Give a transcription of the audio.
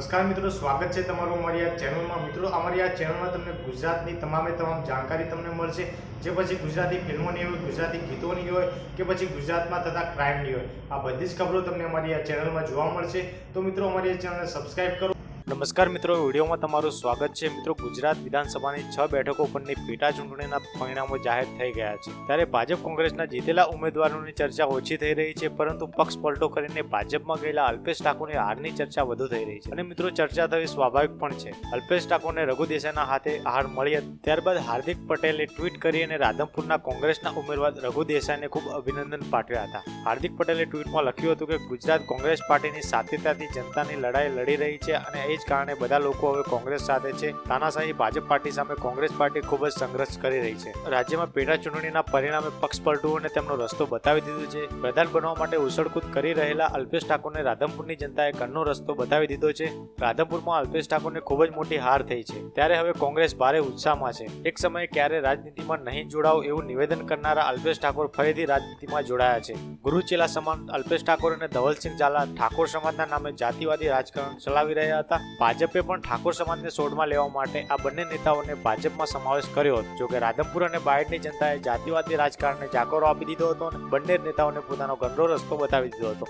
નમસ્કાર મિત્રો, સ્વાગત છે તમારું અમારી આ ચેનલમાં. મિત્રો, અમારી આ ચેનલમાં તમને ગુજરાતની તમામે તમામ જાણકારી તમને મળશે. જે પછી ગુજરાતી ફિલ્મોની હોય, ગુજરાતી ગીતોની હોય, કે પછી ગુજરાતમાં થતા ક્રાઇમની હોય. આ બધી જ ખબરો તમને અમારી આ ચેનલમાં જોવા મળશે. તો મિત્રો, અમારી આ ચેનલને સબસ્ક્રાઈબ કરો. નમસ્કાર મિત્રો, વિડીયોમાં તમારું સ્વાગત છે. મિત્રો, ગુજરાત વિધાનસભાની છ બેઠકો પરની પેટા ચૂંટણીના પરિણામો જાહેર થઈ ગયા છે. ત્યારે ભાજપ કોંગ્રેસના જીતેલા ઉમેદવારોની ચર્ચા ઓછી થઈ રહી છે, પરંતુ પક્ષ પલટો કરીને ભાજપમાં ગયેલા અલ્પેશ ઠાકોરની હારની ચર્ચા વધુ થઈ રહી છે. અને મિત્રો, ચર્ચા થવી સ્વાભાવિક પણ છે. અલ્પેશ ઠાકોરને રઘુ દેસાઈના હાથે હાર મળી હતી. ત્યારબાદ હાર્દિક પટેલે ટ્વીટ કરી અને રાધનપુરના કોંગ્રેસના ઉમેદવાર રઘુ દેસાઈને ખૂબ અભિનંદન પાઠવ્યા હતા. હાર્દિક પટેલે ટ્વીટમાં લખ્યું હતું કે, ગુજરાત કોંગ્રેસ પાર્ટીની સાતત્યતાથી જનતાની લડાઈ લડી રહી છે અને એ જ કારણે બધા લોકો હવે કોંગ્રેસ સાથે છે. તાનાશાહી ભાજપ પાર્ટી સામે કોંગ્રેસ પાર્ટી ખૂબ જ સંઘર્ષ કરી રહી છે. રાજ્યમાં પેટા ચૂંટણીના પરિણામે પક્ષ પલટુઓને તેમનો રસ્તો બતાવી દીધો છે. પ્રધાન બનવા માટે ઉછળકૂદ કરી રહેલા અલ્પેશ ઠાકોરને રાધનપુરની જનતાએ ઘરનો રસ્તો બતાવી દીધો છે. રાધનપુરમાં અલ્પેશ ઠાકોરને ખૂબ જ મોટી હાર થઈ છે. ત્યારે હવે કોંગ્રેસ ભારે ઉત્સાહમાં છે. એક સમયે ક્યારે રાજનીતિમાં નહીં જોડાવ એવું નિવેદન કરનારા અલ્પેશ ઠાકોર ફરીથી રાજનીતિમાં જોડાયા છે. ગુરુચેલા સમાન અલ્પેશ ઠાકોર અને ધવલસિંહ ઝાલા ઠાકોર સમાજના નામે જાતિવાદી રાજકારણ ચલાવી રહ્યા હતા. ભાજપે પણ ઠાકોર સમાજને સોડમાં લેવા માટે આ બંને નેતાઓને ભાજપમાં સમાવેશ કર્યો હતો. જોકે રાધનપુર અને બાયડની જનતાએ જાતિવાદી રાજકારણને જાકારો આપી દીધો હતો અને બંને નેતાઓને પોતાનો ગંદો રસ્તો બતાવી દીધો હતો.